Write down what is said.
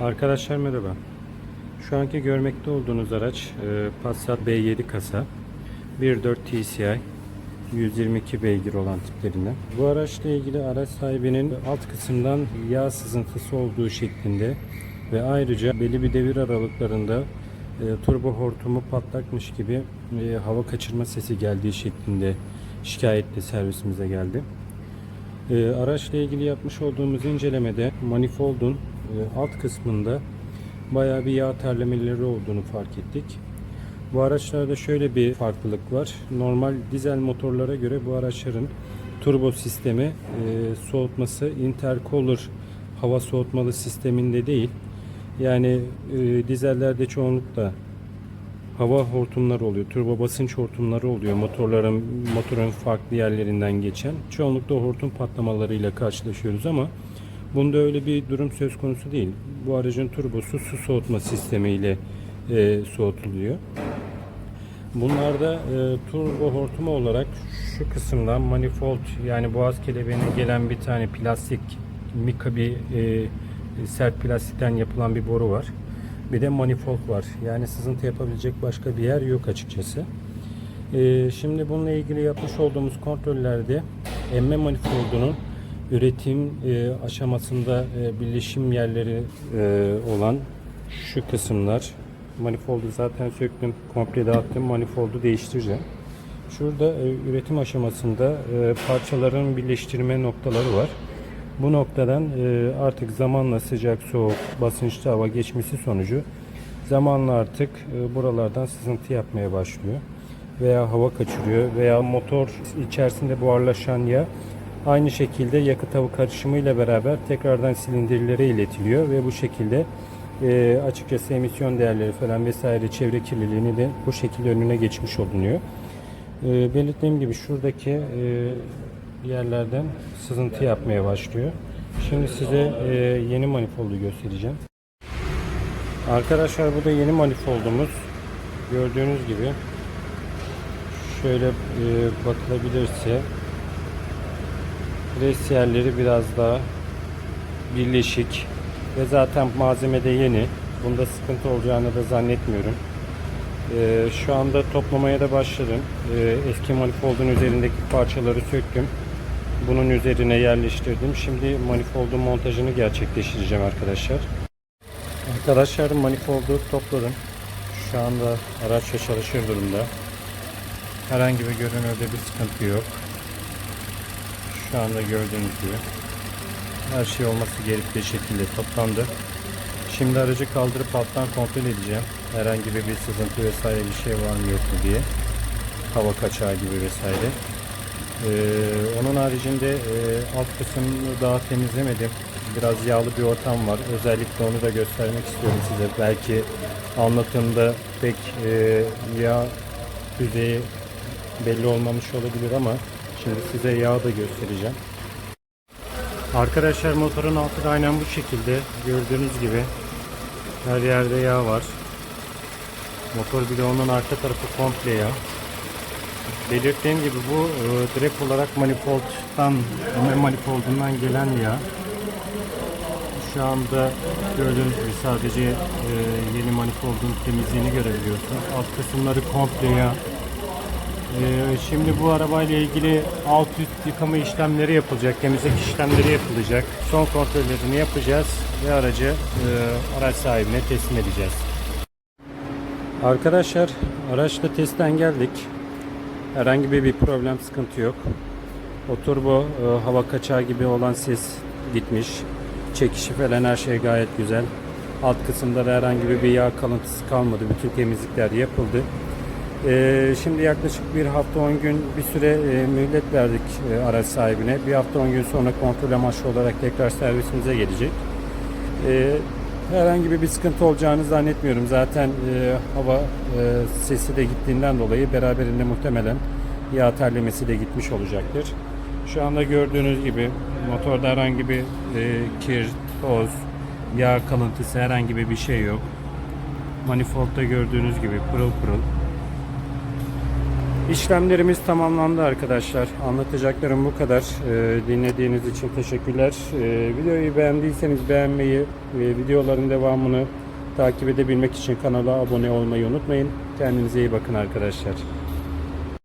Arkadaşlar merhaba. Şu anki görmekte olduğunuz araç e, Passat B7 kasa 1.4 TCI 122 beygir olan tiplerinden. Bu araçla ilgili araç sahibinin alt kısımdan yağ sızıntısı olduğu şeklinde ve ayrıca belli bir devir aralıklarında e, turbo hortumu patlakmış gibi e, hava kaçırma sesi geldiği şeklinde şikayetle servisimize geldi. E, araçla ilgili yapmış olduğumuz incelemede manifoldun alt kısmında bayağı bir yağ terlemeleri olduğunu fark ettik. Bu araçlarda şöyle bir farklılık var. Normal dizel motorlara göre bu araçların turbo sistemi e, soğutması intercooler hava soğutmalı sisteminde değil. Yani e, dizellerde çoğunlukla hava hortumları oluyor. Turbo basınç hortumları oluyor. Motorların motorun farklı yerlerinden geçen. Çoğunlukla hortum patlamalarıyla karşılaşıyoruz ama bunda öyle bir durum söz konusu değil. Bu aracın turbosu su soğutma sistemiyle e, soğutuluyor. Bunlarda e, turbo hortumu olarak şu kısımdan manifold yani boğaz kelebeğine gelen bir tane plastik mika bir e, sert plastikten yapılan bir boru var. Bir de manifold var. Yani sızıntı yapabilecek başka bir yer yok açıkçası. E, şimdi bununla ilgili yapmış olduğumuz kontrollerde emme manifoldunun üretim e, aşamasında e, birleşim yerleri e, olan şu kısımlar. Manifoldu zaten söktüm komple dağıttım manifoldu değiştireceğim. Şurada e, üretim aşamasında e, parçaların birleştirme noktaları var. Bu noktadan e, artık zamanla sıcak soğuk basınçlı hava geçmesi sonucu zamanla artık e, buralardan sızıntı yapmaya başlıyor. Veya hava kaçırıyor veya motor içerisinde buharlaşan yağ aynı şekilde yakıt hava karışımıyla beraber tekrardan silindirlere iletiliyor ve bu şekilde e, açıkçası emisyon değerleri falan vesaire çevre kirliliğini de bu şekilde önüne geçmiş olunuyor. E, belirttiğim gibi şuradaki e, yerlerden sızıntı yapmaya başlıyor. Şimdi size e, yeni manifoldu göstereceğim. Arkadaşlar bu da yeni manifoldumuz. Gördüğünüz gibi şöyle e, bakılabilirse pres yerleri biraz daha birleşik ve zaten malzeme de yeni. Bunda sıkıntı olacağını da zannetmiyorum. Ee, şu anda toplamaya da başladım. Ee, eski manifoldun üzerindeki parçaları söktüm. Bunun üzerine yerleştirdim. Şimdi manifoldun montajını gerçekleştireceğim arkadaşlar. Arkadaşlar manifoldu topladım. Şu anda araçla çalışır durumda. Herhangi bir görünürde bir sıkıntı yok. Şu anda gördüğünüz gibi her şey olması gerektiği şekilde toplandı. Şimdi aracı kaldırıp alttan kontrol edeceğim. Herhangi bir, sızıntı vesaire bir şey var mı yok mu diye. Hava kaçağı gibi vesaire. Ee, onun haricinde e, alt kısmını daha temizlemedim. Biraz yağlı bir ortam var. Özellikle onu da göstermek istiyorum size. Belki anlatımda pek e, yağ düzeyi belli olmamış olabilir ama şimdi size yağı da göstereceğim. Arkadaşlar motorun altı da aynen bu şekilde gördüğünüz gibi her yerde yağ var. Motor bloğunun arka tarafı komple yağ. Belirttiğim gibi bu e, direkt olarak manifoldtan, manifoldundan gelen yağ. Şu anda gördüğünüz gibi sadece e, yeni manifoldun temizliğini görebiliyorsunuz. Alt kısımları komple yağ. Ee, şimdi bu arabayla ilgili alt üst yıkama işlemleri yapılacak, temizlik işlemleri yapılacak. Son kontrollerini yapacağız ve aracı e, araç sahibine teslim edeceğiz. Arkadaşlar araçla testten geldik. Herhangi bir, bir problem, sıkıntı yok. O turbo e, hava kaçağı gibi olan ses gitmiş. Çekişi falan her şey gayet güzel. Alt kısımda da herhangi bir yağ kalıntısı kalmadı. Bütün temizlikler yapıldı. Ee, şimdi yaklaşık bir hafta 10 gün bir süre e, mühlet verdik e, araç sahibine. Bir hafta 10 gün sonra kontrol amaçlı olarak tekrar servisimize gelecek. Ee, herhangi bir, sıkıntı olacağını zannetmiyorum. Zaten e, hava e, sesi de gittiğinden dolayı beraberinde muhtemelen yağ terlemesi de gitmiş olacaktır. Şu anda gördüğünüz gibi motorda herhangi bir kir, toz, yağ kalıntısı herhangi bir şey yok. Manifoldda gördüğünüz gibi pırıl pırıl. İşlemlerimiz tamamlandı arkadaşlar. Anlatacaklarım bu kadar. Ee, dinlediğiniz için teşekkürler. Ee, videoyu beğendiyseniz beğenmeyi ve videoların devamını takip edebilmek için kanala abone olmayı unutmayın. Kendinize iyi bakın arkadaşlar.